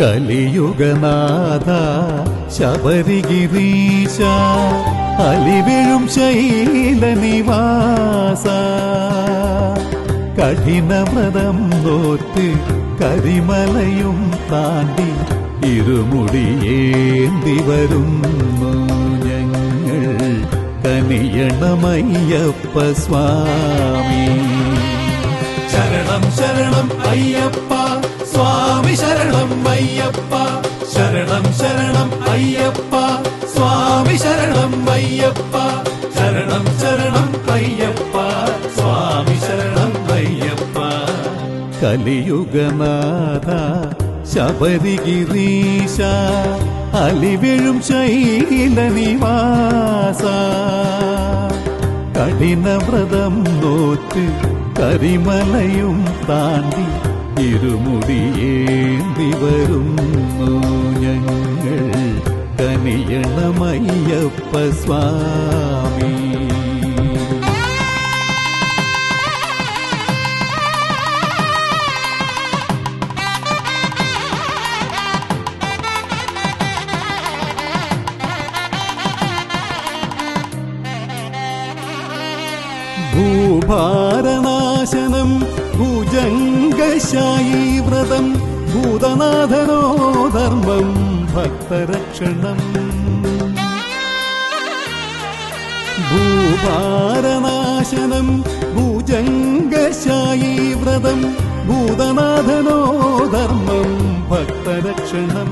കലിയുഗനാഥ ശബരിഗിരീശ അലിവിഴും ശൈലനിവാസ. കഠിനവ്രതം നോറ്റ് കരിമലയും താണ്ടി ഇരുമുടിയേന്തി വരുന്നു ഞങ്ങൾ കനിയണമയ്യപ്പ സ്വാമി. ശരണം ശരണം അയ്യപ്പ അയ്യപ്പ ശരണം ശരണം അയ്യപ്പ. സ്വാമി ശരണം അയ്യപ്പ. ശരണം ശരണം അയ്യപ്പ. സ്വാമി ശരണം അയ്യപ്പ. കലിയുഗനാഥ ശബരിഗിരീശ അലിവിഴും ശൈലനിവാസ കഠിനവ്രതം നോറ്റ് കരിമലയും താണ്ടി ഇരുമുടിയേന്തി വരുന്നു ഞങ്ങൾ കനിയണമയ്യപ്പ സ്വാമി ഭൂഭാരനാശനം ഭുജംഗശായി വ്രതം ഭൂതനാഥനോ ധർമ്മം ഭക്തരക്ഷണം. ഭൂഭാരനാശനം ഭുജംഗശായി വ്രതം ഭൂതനാഥനോ ധർമ്മം ഭക്തരക്ഷണം.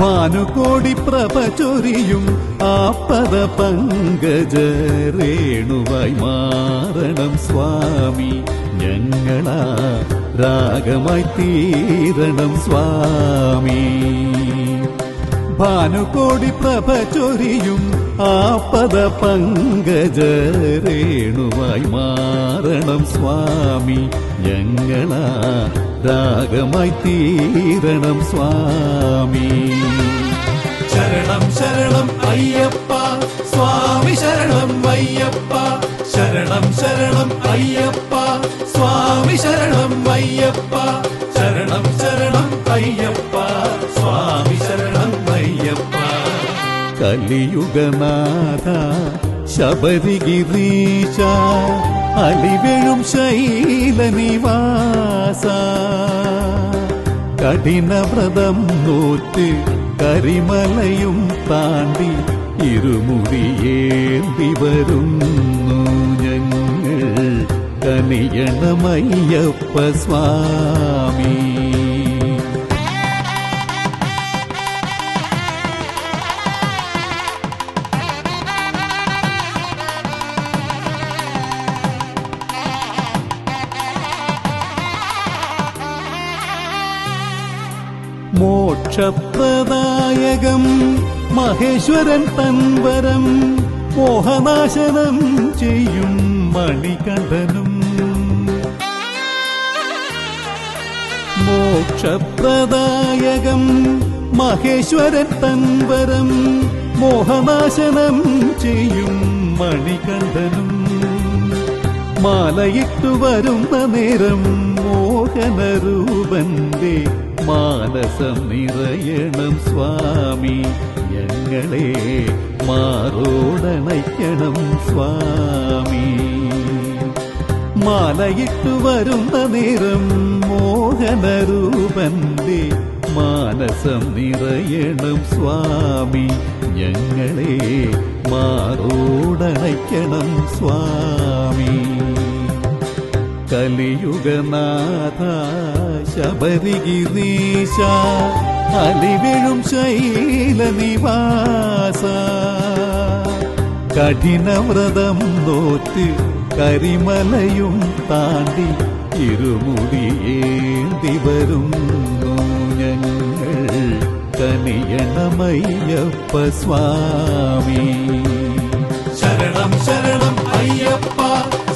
ഭാനുകോടി പ്രഭ ചൊരിയും പദ പങ്കജ രേണുവായി മാറണം സ്വാമി. ഞങ്ങളാ രാഗമായി തീരണം സ്വാമി. ഭാനുകോടി പ്രഭ ചൊരിയും ആപ്പദ പങ്കജ രേണുവായി മാറണം സ്വാമി. ഞങ്ങളാ രാഗമായി തീരണം സ്വാമി. ശരണം ശരണം അയ്യപ്പ സ്വാമി ശരണം അയ്യപ്പ. ശരണം ശരണം അയ്യപ്പ. സ്വാമി ശരണം അയ്യപ്പ. ശരണം ശരണം അയ്യപ്പ. സ്വാമി ശരണം അയ്യപ്പ. കലിയുഗനാഥ ശബരിഗിരീശ അലിവെഴും ശൈലനിവാസ. കഠിനവ്രതം നോറ്റ് കരിമലയും താണ്ടി ഇരുമുറിയേന്തി വരുന്നു ഞങ്ങൾ. കനിയണമയ്യപ്പ സ്വാമി. മോക്ഷപ്രദായകം മഹേശ്വരൻ തൻവരം മോഹനാശനം ചെയ്യും മണികണ്ഠനും മോക്ഷപ്രദായകം മഹേശ്വരൻ തൻവരം മോഹനാശനം ചെയ്യും മണികണ്ഠനും. മാലയിട്ടു വരുന്ന നേരം മോഹനരൂപന്റെ മാനസം നിറയണം സ്വാമി. ഞങ്ങളെ മാറോടണയ്ക്കണം സ്വാമി. മാലയിട്ടു വരുന്ന നേരം മോഹനരൂപന്റെ മാനസം നിറയണം സ്വാമി. ഞങ്ങളെ മാറോടണയ്ക്കണം സ്വാമി. കലിയുഗനാഥ ശബരിഗിരീശ അലിവിഴും ശൈലനിവാസ. കഠിനവ്രതം നോറ്റ് കരിമലയും താണ്ടി ഇരുമുടിയേന്തി വരും ഞങ്ങൾ കനിയണമയ്യപ്പ സ്വാമി ശരണം ശരണം അയ്യപ്പ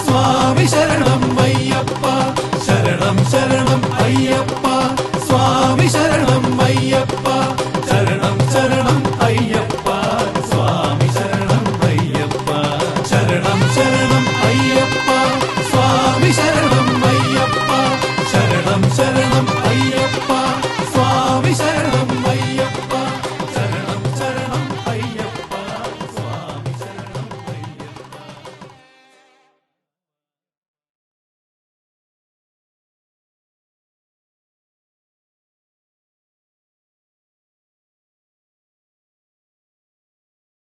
സ്വാമി ശരണം അയ്യപ്പ ശരണം ശരണം അയ്യപ്പ സ്വാമി ശരണം അയ്യപ്പ